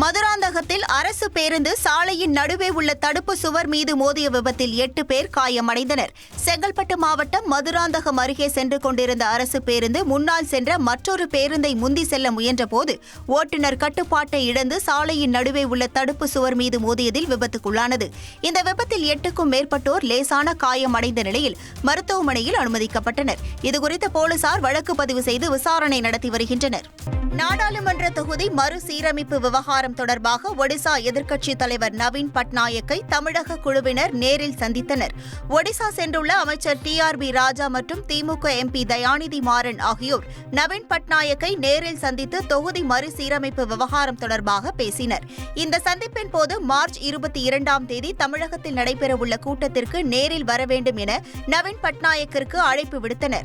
மதுராந்தகத்தில் அரசு பேருந்து சாலையின் நடுவே உள்ள தடுப்பு சுவர் மீது மோதிய விபத்தில் எட்டு பேர் காயமடைந்தனர். செங்கல்பட்டு மாவட்டம் மதுராந்தகம் அருகே சென்று கொண்டிருந்த அரசு பேருந்து முன்னால் சென்ற மற்றொரு பேருந்தை முந்தி செல்ல முயன்றபோது ஓட்டுநர் கட்டுப்பாட்டை இழந்து சாலையின் நடுவே உள்ள தடுப்பு சுவர் மீது மோதியதில் விபத்துக்குள்ளானது. இந்த விபத்தில் எட்டுக்கும் மேற்பட்டோர் லேசான காயமடைந்த நிலையில் மருத்துவமனையில் அனுமதிக்கப்பட்டனர். இதுகுறித்து போலீசார் வழக்கு பதிவு செய்து விசாரணை நடத்தி வருகின்றனர். நாடாளுமன்ற தொகுதி மறுசீரமைப்பு விவகாரம் தொடர்பாக ஒடிசா எதிர்க்கட்சித் தலைவர் நவீன் பட்நாயக்கை தமிழக குழுவினர் நேரில் சந்தித்தனர். ஒடிசா சென்றுள்ள அமைச்சர் டி ஆர் பி ராஜா மற்றும் திமுக எம்பி தயாநிதி மாறன் ஆகியோர் நவீன் பட்நாயக்கை நேரில் சந்தித்து தொகுதி மறுசீரமைப்பு விவகாரம் தொடர்பாக பேசினர். இந்த சந்திப்பின் போது மார்ச் இருபத்தி இரண்டாம் தேதி தமிழகத்தில் நடைபெறவுள்ள கூட்டத்திற்கு நேரில் வர வேண்டும் என நவீன் பட்நாயக்கிற்கு அழைப்பு விடுத்தனர்.